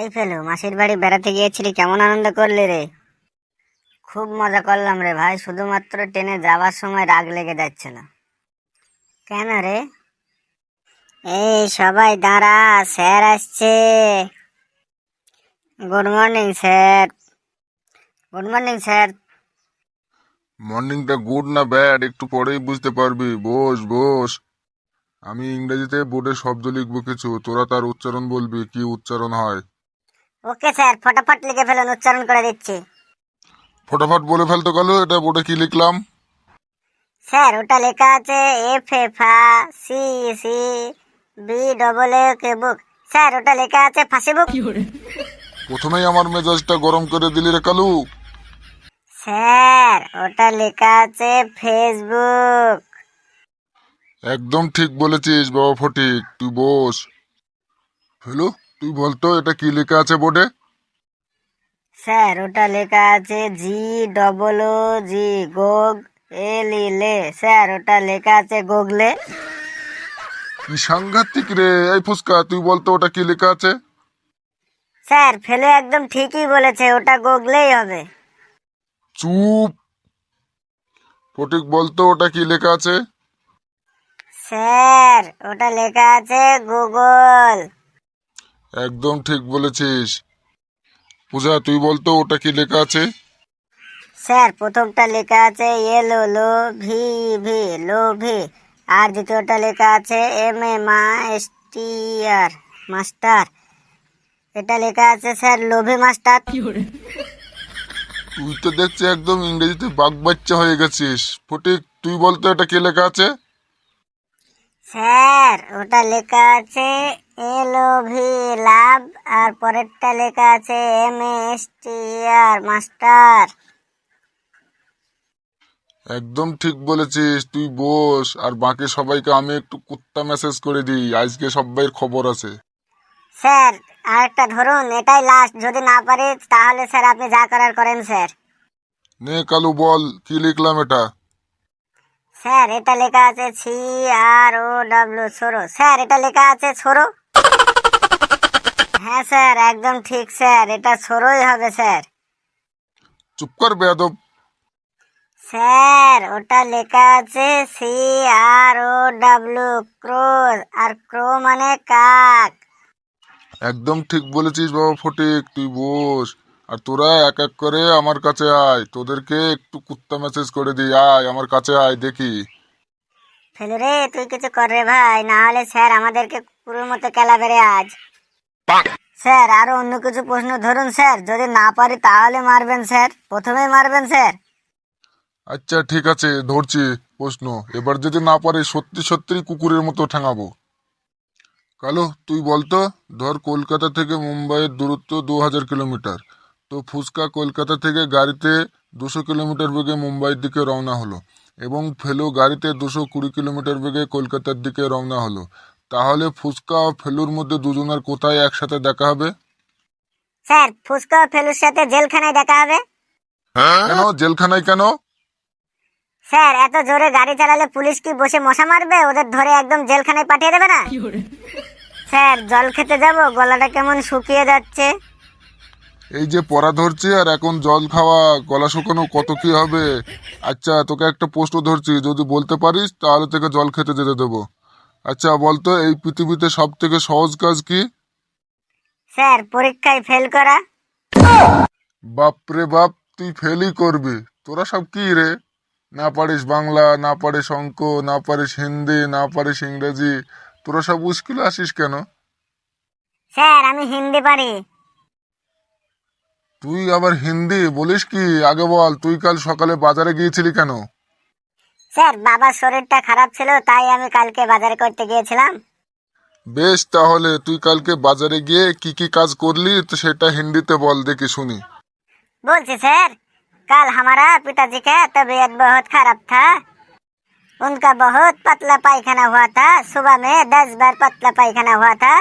এই ফেলু, মাসির বাড়ি বেড়াতে গিয়েছিলি, কেমন আনন্দ করলি রে? খুব মজা করলাম রে ভাই, শুধুমাত্র ট্রেনে যাওয়ার সময় রাগ লেগে যাচ্ছিল কেন রে? এই সবাই দাঁড়া, স্যার আসছে। Good morning, sir. Good morning, sir. মর্নিংটা good না ব্যাড, একটু পরেই বুঝতে পারবি। বস বস। আমি ইংরেজিতে বোর্ডে শব্দ লিখব কিছু, তোরা তার উচ্চারণ বলবি, কি উচ্চারণ হয়? ওকে স্যার ফটাফট লিখে ফেলুন উচ্চারণ করে দিচ্ছি। ফটাফট বলে ফেলতে গেল এটা বোর্ডে কি লিখলাম? স্যার ওটা লেখা আছে F F a C C B double A K book sir ওটা লেখা আছে ফাঁসি বুক প্রথমেই আমার মেজাজটা গরম করে দিলি রে কালু। স্যার ওটা লেখা আছে ফেসবুক একদম ঠিক বলেছিস বাবা ফটিক তুই বস। হ্যালো তুই বলতো এটা কি লেখা আছে বোর্ডে? স্যার ওটা লেখা আছে জি ডবল ও জি গোগ এল ই লে। স্যার ওটা লেখা আছে গোগলে। কি সাংঘাতিক রে এই ফুসকা তুই বলতো ওটা কি লেখা আছে? স্যার ফেলে একদম ঠিকই বলেছে ওটা গোগলেই হবে। চুপ। ফটিক বলতো ওটা কি লেখা আছে? স্যার ওটা লেখা আছে গুগল। একদম ঠিক বলেছিস। পূজা তুই বলতো ওটা কি লেখা আছে? স্যার প্রথমটা লেখা আছে L O low V V low V R দ্বিতীয়টা লেখা আছে এম এ মা এস টি আর মাস্টার। এটা লেখা আছে স্যার লোভে মাস্টার। তুই তো দেখছি একদম ইংরেজিতে বাগ বাচ্চা হয়ে গেছিস। ফটিক তুই বলতো এটা কি লেখা আছে? স্যার ওটা লেখা আছে এল ও ভি লাভ আর পরেরটা লেখা আছে M S T R master. একদম ঠিক বলেছিস তুই বস। আর বাকি সবাইকে আমি একটু কুত্তা মেসেজ করে দিই আজকে সবাইয়ের খবর আছে। স্যার আরেকটা ধরুন এটাই লাস্ট যদি না পারি তাহলে স্যার আপনি যা করার করেন স্যার। নে কালু বল কি লিখলাম এটা? স্যার এটা লেখা আছে সি আর ও ডাব্লিউ ছোড়ো স্যার এটা লেখা আছে ছোড়ো হ্যাঁ স্যার একদম ঠিক স্যার এটা ছোড়োই হবে স্যার। চুপ কর বেয়াদব। স্যার ওটা লেখা আছে সি আর ও ডাব্লিউ ক্রো আর ক্রো মানে কাক। একদম ঠিক বলেছিস বাবা ফটিক তুই বস। আর তোরা এক এক করে আমার কাছে আয় তোদেরকে একটু কুত্তা মেসেজ করে দিই আয় আমার কাছে আয় দেখি। ফেলু রে তুই কিছু কর রে ভাই না হলে স্যার আমাদেরকে কুকুরের মতো কেলাবে রে আজ। স্যার আরও অন্য কিছু প্রশ্ন ধরুন স্যার। যদি না পারি তাহলে মারবেন স্যার। প্রথমেই মারবেন স্যার। আচ্ছা ঠিক আছে ধরছি প্রশ্ন। এবার যদি না পারি সত্যি সত্যি কুকুরের মতো ঠেঙাবো। কালো তুই বলতো ধর কলকাতা থেকে মুম্বাইয়ের দূরত্ব দু হাজার কিলোমিটার। তো ফুচকা কলকাতা থেকে গাড়িতে দুশো কিলোমিটার বেগে মুম্বাইয়ের দিকে রওনা হলো এবং ফেলো গাড়িতে দুশো কুড়ি কিলোমিটার বেগে কলকাতার দিকে রওনা হলো। তাহলে ফুচকা ও ফেলুর মধ্যে দুজনের কোথায় একসাথে দেখা হবে? স্যার ফুচকা ও ফেলুর সাথে জেলখানায় দেখা হবে। হ্যাঁ? কেন? জেলখানায় কেন? স্যার এত জোরে গাড়ি চালালে পুলিশ কি বসে মশা মারবে? ওদের ধরে একদম জেলখানায় পাঠিয়ে দেবে না? স্যার জল খেতে যাব গলাটা কেমন শুকিয়ে যাচ্ছে। এই যে পড়া ধরছি আর এখন জল খাওয়া গলা শুকানো কত কি হবে? আচ্ছা তোকে একটা প্রশ্ন ধরছি যদি বলতে পারিস তাহলে তোকে জল খেতে যেতে দেবো। আচ্ছা বলতো এই পৃথিবীতে সব থেকে সহজ কাজ কি? স্যার পরীক্ষায় ফেল করা। বাপ রে বাপ তুই ফেলই করবি। তোরা সব কি রে? না পারিস বাংলা না পারিস অঙ্ক না পারিস হিন্দি না পারিস ইংরেজি। তোরা সব মুশকিলে আসিস কেন? স্যার আমি হিন্দি পারি। তুই আবার হিন্দি? বলিস কি? আগে বল তুই কাল সকালে বাজারে গিয়েছিলি কেন? স্যার বাবার শরীরটা খারাপ ছিল তাই আমি কালকে বাজার করতে গিয়েছিলাম। বেশ তাহলে তুই কালকে বাজারে গিয়ে কি কি কাজ করলি তো সেটা হিন্দিতে বল দেখি শুনি। বলছি স্যার কাল হামারা পিতাজি কে তবিয়ত বহুত খারাপ থা। উনকা বহুত পাতলা পায়খানা হওয়া থা সুবা মে দশ বার পাতলা পায়খানা হওয়া থা।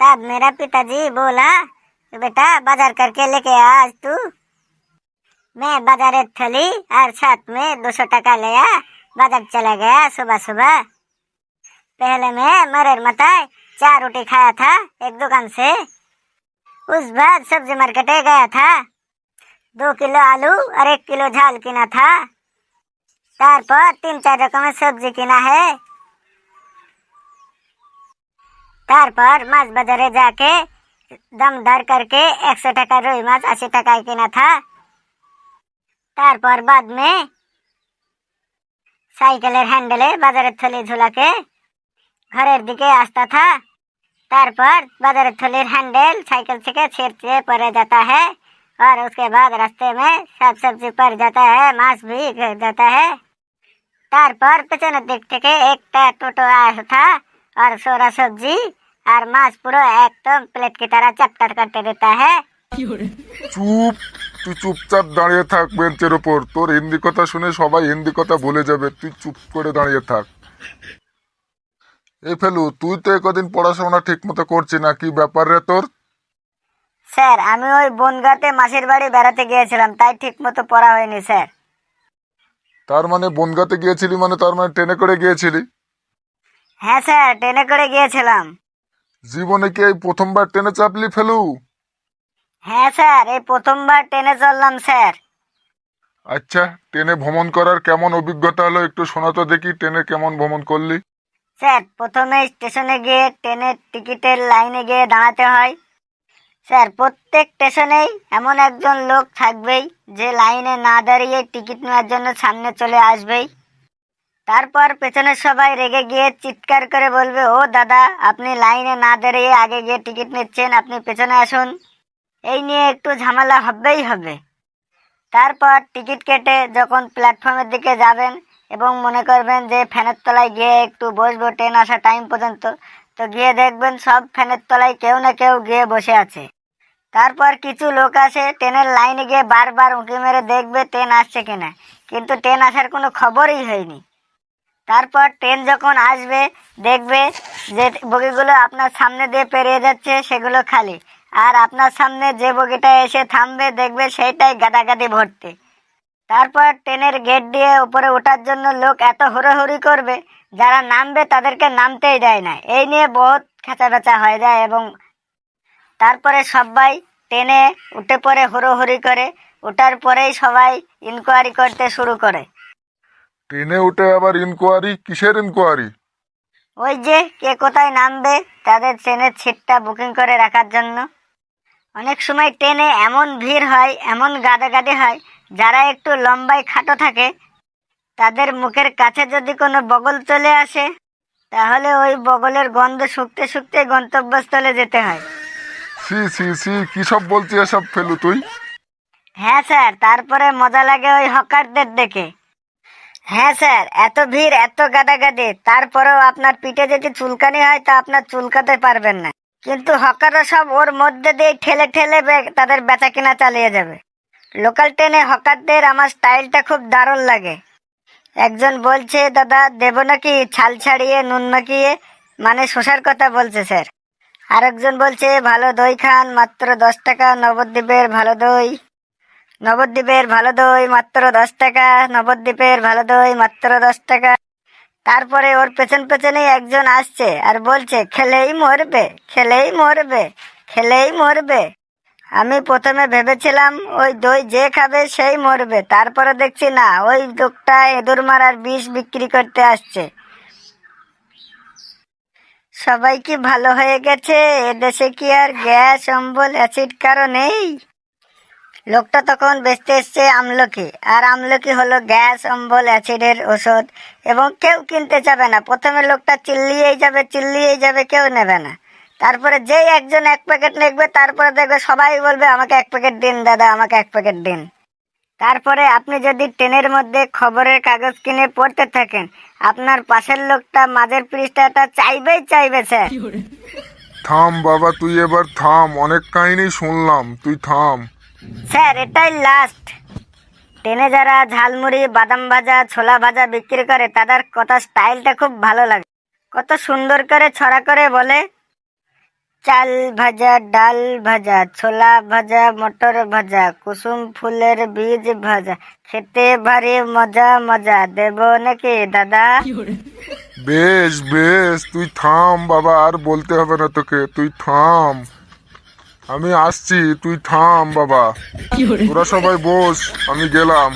তাব মেরা পিতাজি বলা বেটা বাজার করকে লেকে আজ তুই मैं बाजारे थली और साथ में दो सौ टका लिया बाज़ार चला गया सुबह सुबह। पहले मैं मरर मता चार रोटी खाया था एक दुकान से। उस बाद सब्ज़ी मार्केटे गया था। दो किलो आलू और एक किलो झाल किना था। तार पर तीन चार रकम सब्ज़ी किना है। तार पर माछ बाजारे जाके दम धर करके एक सौ टका रोई माछ अस्सी टका किना था। তারপর বাদমে সাইকেলের হ্যান্ডেলে বাজারের থলি ঝুলাকে ঘরের দিকে আসতা থা। তারপর বাজারের থলির हैंडल साइकिल से छिड़ते पड़ जाता है और उसके बाद रास्ते में सब सब्ज़ी पर जाता है मांस भी गिर जाता है তারপর পেছনের দিক থেকে একটা টোটো था और सोरा सब्ज़ी और मांस पूरा एकदम प्लेट की तरह चट करते देता है তুই চুপচাপ দাঁড়িয়ে থাক বেঞ্চের ওপর। তোর হিন্দি কথা শুনে সবাই হিন্দি কথা ভুলে যাবে। তুই চুপ করে দাঁড়িয়ে থাক। এই ফেলু তুই তো একদিন পড়াশোনা ঠিক মতো করছি না। কি ব্যাপার রে তোর? স্যার আমি ওই বনগাতে মাসির বাড়ি বেড়াতে গিয়েছিলাম। তাই ঠিক মতো পড়া হয়নি স্যার। তার মানে বনগাতে গিয়েছিলি মানে তার মানে ট্রেনে করে গিয়েছিলি? হ্যাঁ স্যার ট্রেনে করে গিয়েছিলাম। জীবনে কি এই প্রথমবার ট্রেনে চাপলি ফেলু? হ্যাঁ স্যার এই প্রথমবার ট্রেনে চললাম স্যার। আচ্ছা ট্রেনে ভ্রমণ করার কেমন অভিজ্ঞতা হলো একটু শোনা তো দেখি ট্রেনে কেমন ভ্রমণ করলি? স্যার প্রথমে স্টেশনে গিয়ে ট্রেনের টিকিটের লাইনে গিয়ে দাঁড়াতে হয়। স্যার প্রত্যেক স্টেশনেই এমন একজন লোক থাকবেই যে লাইনে না দাঁড়িয়ে টিকিট নেওয়ার জন্য সামনে চলে আসবেই। তারপর পেছনের সবাই রেগে গিয়ে চিৎকার করে বলবে ও দাদা আপনি লাইনে না দাঁড়িয়ে আগে গিয়ে টিকিট নিচ্ছেন আপনি পেছনে আসুন। এই নিয়ে একটু ঝামেলা হবেই হবে। তারপর টিকিট কেটে যখন প্ল্যাটফর্মের দিকে যাবেন এবং মনে করবেন যে ফ্যানের তলায় গিয়ে একটু বসবো, ট্রেন আসা টাইম পর্যন্ত, তো গিয়ে দেখবেন সব ফ্যানের তলায় কেউ না কেউ গিয়ে বসে আছে। তারপর কিছু লোক আসে, ট্রেনের লাইনে গিয়ে বারবার উঁকি মেরে দেখবে ট্রেন আসছে কিনা। কিন্তু ট্রেন আসার কোনো খবরই হয়নি। তারপর ট্রেন যখন আসবে, দেখবে যে বগিগুলো আপনার সামনে দিয়ে পেরিয়ে যাচ্ছে, সেগুলো খালি। আর আপনার সামনে যে বগিটা এসে থামবে দেখবে সেইটাই গাদাগাদি ভর্তি। তারপর ট্রেনের গেট দিয়ে উপরে ওঠার জন্য লোক এত হুড়োহুড়ি করবে যারা নামবে তাদেরকে নামতেই দেয় না। এই নিয়ে বহুত খেচা হয়ে যায় এবং তারপরে সবাই ট্রেনে উঠে পড়ে হুড়োহুড়ি করে ওঠার পরেই সবাই ইনকোয়ারি করতে শুরু করে। ট্রেনে উঠে আবার ইনকোয়ারি কিসের ইনকোয়ারি ওই যে কে কোথায় নামবে তাদের ট্রেনের সিটটা বুকিং করে রাখার জন্য। অনেক সময় ট্রেনে এমন ভিড় হয় এমন গাদাগাদি হয় যারা একটু লম্বায় খাটো থাকে তাদের মুখের কাছে যদি কোনো বগল চলে আসে তাহলে ওই বগলের গন্ধ শুকতে শুকতে গন্তব্যস্থলে যেতে হয়। সি সি সি কি সব বলছিস এসব ফেলু তুই? হ্যাঁ স্যার তারপরে মজা লাগে ওই হকারদের দেখে। হ্যাঁ স্যার এত ভিড় এত গাদাগাদি তারপরেও আপনার পিঠে যদি চুলকানি হয় তা আপনার চুলকাতে পারবেন না। কিন্তু হকাররা সব ওর মধ্যে দিয়ে ঠেলে ঠেলে তাদের বেচা কিনা চালিয়ে যাবে। লোকাল ট্রেনে হকারদের আমার স্টাইলটা খুব দারুণ লাগে। একজন বলছে, দাদা, দেব নাকি? ছাল ছাড়িয়ে, নুন মাখিয়ে? মানে শশার কথা বলছে, স্যার। আরেকজন বলছে, ভালো দই খান, মাত্র দশ টাকা, নবদ্বীপের ভালো দই। নবদ্বীপের ভালো দই, মাত্র দশ টাকা, নবদ্বীপের ভালো দই, মাত্র দশ টাকা। তারপরে ওর পেছন পেছনেই একজন আসছে আর বলছে, খেলেই মরবে খেলেই মরবে খেলেই মরবে। আমি প্রথমে ভেবেছিলাম, ওই দই যে খাবে সেই মরবে। তারপরে দেখছি, না, ওই লোকটা এঁদুর মারার বিষ বিক্রি করতে আসছে। সবাই কি ভালো হয়ে গেছে? এদেশে কি আর গ্যাস, অম্বল, অ্যাসিড কারও নেই? লোকটা তখন বেচতে এসছে আমলকি। আর আমলকি হলো গ্যাস অম্বল অ্যাসিডের ওষুধ এবং কেউ কিনতে যাবে না। প্রথমে লোকটা চিল্লিয়েই যাবে চিল্লিয়েই যাবে কেউ নেবে না। তারপরে যেই একজন এক প্যাকেট নেবে তারপরে দেখবে সবাই বলবে আমাকে এক প্যাকেট দিন দাদা আমাকে এক প্যাকেট দিন। তারপরে আপনি যদি ট্রেনের মধ্যে খবরের কাগজ কিনে পড়তে থাকেন আপনার পাশের লোকটা মাঝের পৃষ্ঠাটা চাইবেই চাইবে স্যার। থাম বাবা তুই এবার থাম। অনেক কাহিনী শুনলাম। তুই থাম। স্যার এটাই লাস্ট ট্রেনে যারা ঝালমুড়ি বাদাম ভাজা ছোলা ভাজা বিক্রি করে তাদের কথা স্টাইলটা খুব ভালো লাগে। কত সুন্দর করে ছড়া করে বলে চাল ভাজা ডাল ভাজা ছোলা ভাজা মটর ভাজা কুসুম ফুলের বীজ ভাজা খেতে ভারী মজা মজা দেব নাকি দাদা? বেশ বেশ তুই থাম বাবা আর বলতে হবে না তোকে তুই থাম। আমি আসছি তুই থাম বাবা। তোরা সবাই বস আমি গেলাম।